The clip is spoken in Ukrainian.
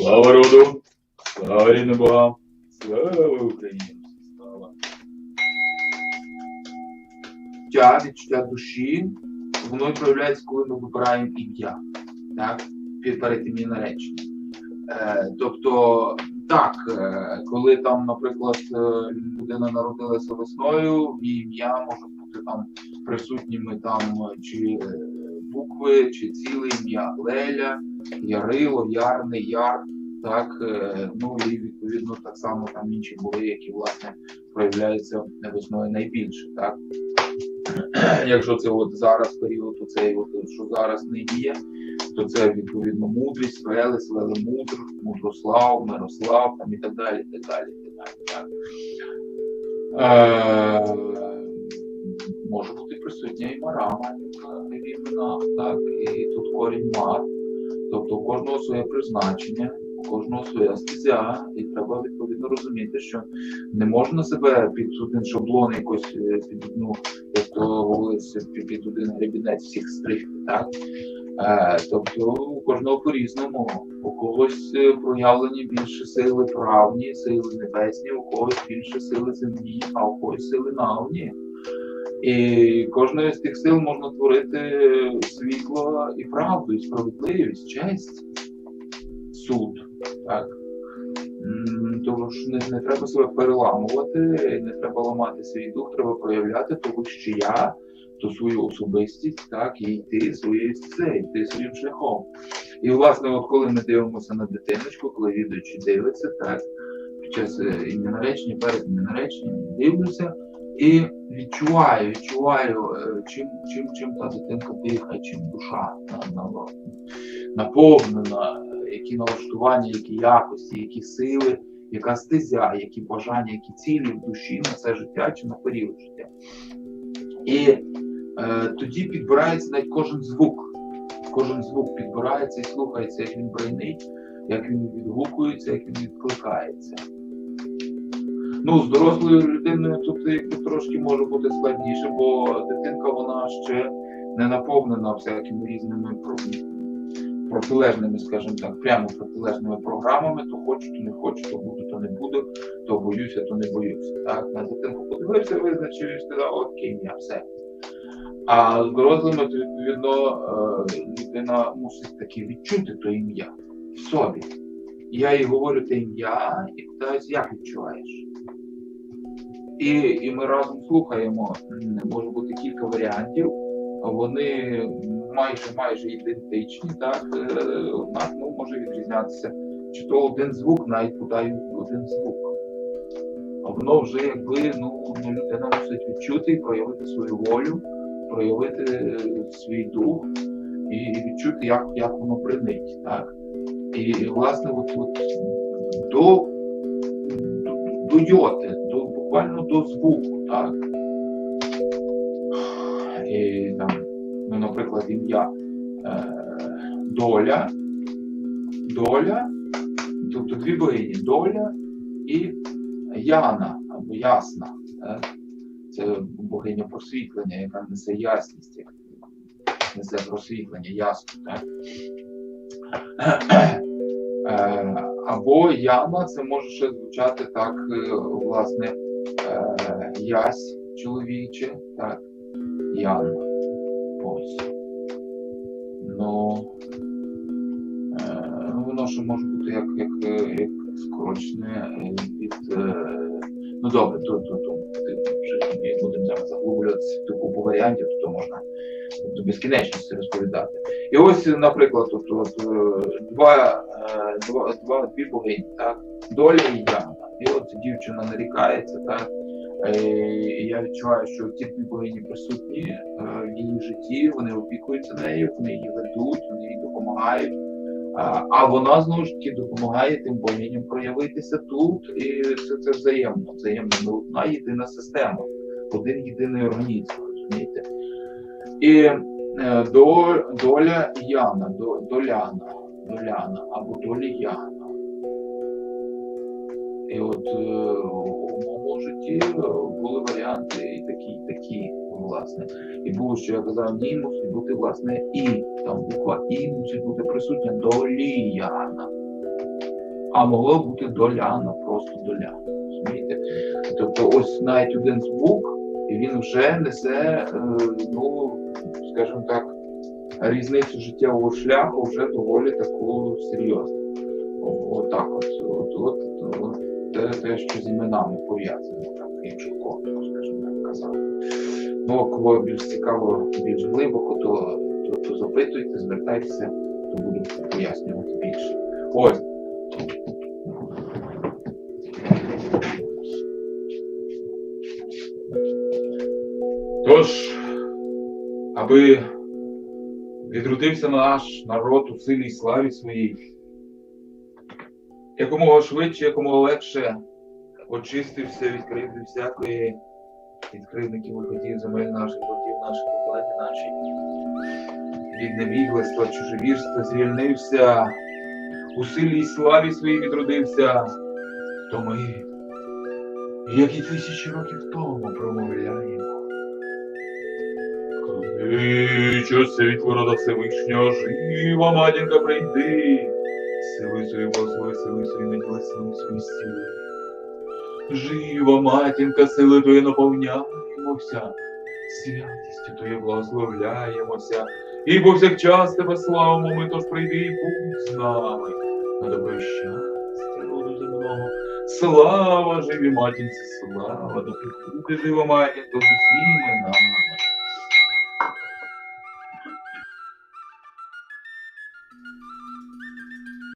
Слава роду! Слава рідним богам! Слава Україні! Слава! Відчуття, відчуття душі, воно і проявляється, коли ми вибираємо ім'я, так? Перед наречення. Е, тобто, так, е, коли там, наприклад, е, людина народилася весною, її ім'я може бути там присутніми там е, чи букви, чи ціле ім'я Леля, Ярило, Ярний, Яр. Так, е, ну і відповідно так само там інші боги, які власне проявляються весною найбільше. Так? Якщо це от зараз період, то цей от, що зараз не є, то це відповідно мудрість, Велес, Велемудр, Мудрослав, Мирослав там, і так далі. так далі, так далі так. Е, може бути присутня і марама яка в іменах, так, і тут корінь мар. Тобто у кожного своє призначення, у кожного своя стезя, і треба відповідно розуміти, що не можна себе під один шаблон якось е, під одну, як то говориться, під один гребінець всіх стригти, так? Е, тобто у кожного по-різному, у когось е, проявлені більше сили правні, сили небесні, у когось більше сили земні, а у когось сили навні. І кожною з тих сил можна творити світло і правду, і справедливість, честь, суд. Так. Тому ж не, не треба себе переламувати, не треба ламати свій дух, треба проявляти того, що я, ту свою особистість, так, і йти своєю йти своїм шляхом. І, власне, от коли ми дивимося на дитиночку, коли відуючи дивиться, так, під час е, ім'я наречення, перед нареченням, дивлюся і відчуваю, відчуваю, е, чим, чим, чим та дитинка дихає, чим душа на, на, наповнена, які налаштування, які якості, які сили, яка стезя, які бажання, які цілі в душі на це життя чи на період життя. І е, тоді підбирається навіть кожен звук. Кожен звук підбирається і слухається, як він брейнить, як він відгукується, як він відкликається. Ну, з дорослою людиною тут якби трошки може бути складніше, бо дитинка вона ще не наповнена всякими різними протилежними, скажімо так, прямо протилежними програмами, то хочу, то не хочу, то буду, то не буду, то боюся, то не боюся. Так, на дитинку подивився, визначив і сказав, окей, я все. А з дорослими, відповідно, е, людина мусить таки відчути то ім'я в собі. Я їй говорю те ім'я і питаюся, як відчуваєш? І, і ми разом слухаємо. Може бути кілька варіантів. Вони майже майже ідентичні, так е, однак ну, може відрізнятися. Чи то один звук, навіть подають один звук. А воно вже якби ну, людина мусить відчути і проявити свою волю, проявити е, свій дух і, відчути, як, як воно бринить. Так? І, власне, от, от до, до, до йоти, буквально до звуку, так? І там, ну, наприклад, ім'я е, Доля, Доля, тобто дві богині Доля і Яна або Ясна. Так? Це богиня просвітлення, яка несе ясність, несе просвітлення, ясно, так? Е, Або яма, це може ще звучати так, е, власне, е, ясь чоловіче, так, яма. Ось. Ну, е, ну, воно ще може бути як, як, як скорочене е, від. е, Ну добре, то, то, то, вже будемо зараз заглублюватися купу варіантів, то, можна до безкінечності розповідати. І ось, наприклад, тут, от, е, два, е, два, два, дві богині, так? Доля і Яна. І от дівчина нарікається, так? Е, я відчуваю, що ті дві богині присутні е, в її житті, вони опікуються нею, вони її ведуть, вони їй допомагають. А, вона знову ж таки допомагає тим богиням проявитися тут, і це, це взаємно, взаємно. Ми одна єдина система, один єдиний організм, розумієте? І е, до, доля Яна, до, доляна, доляна або долі Яна. І от моєму житті були варіанти і такі, і такі, власне. І було, що я казав, ні, мусить бути, власне, і. Там буква І мусить бути присутня долі Яна. а могло бути доляна, просто доляна. Розумієте? Тобто, ось навіть один звук, і він вже несе, е, ну, скажімо так, різницю життєвого шляху вже доволі таку серйозну. Отак от, от, от, от, те, те, що з іменами пов'язано, так, іншого контуру, скажімо так казати. Ну, а більш цікаво, більш глибоко, то, то, то запитуйте, звертайтеся, то буду пояснювати більше. Ось. Тож, аби відродився наш народ у силі й славі своїй, якомога швидше, якомога легше. Очистився від кривди всякої, від кривдників виходів земель наших, ворогів наших, владі нашій, від невігластва, чужовірства, звільнився, у силі й славі своїй відродився, то ми, як і тисячі років тому, промовляємо. Кличе світло рода Всевишнього, жива матінка прийди, сили свої благослови, сили свої наділи, сили свої сили. Жива матінка, сили твої наповняємося, святістю твоєю благословляємося, і повсякчас тебе славимо ми, тож прийди і будь з нами. На добре щастя, роду земного, слава живі матінці, слава, допікуди жива матінка з усіми нами.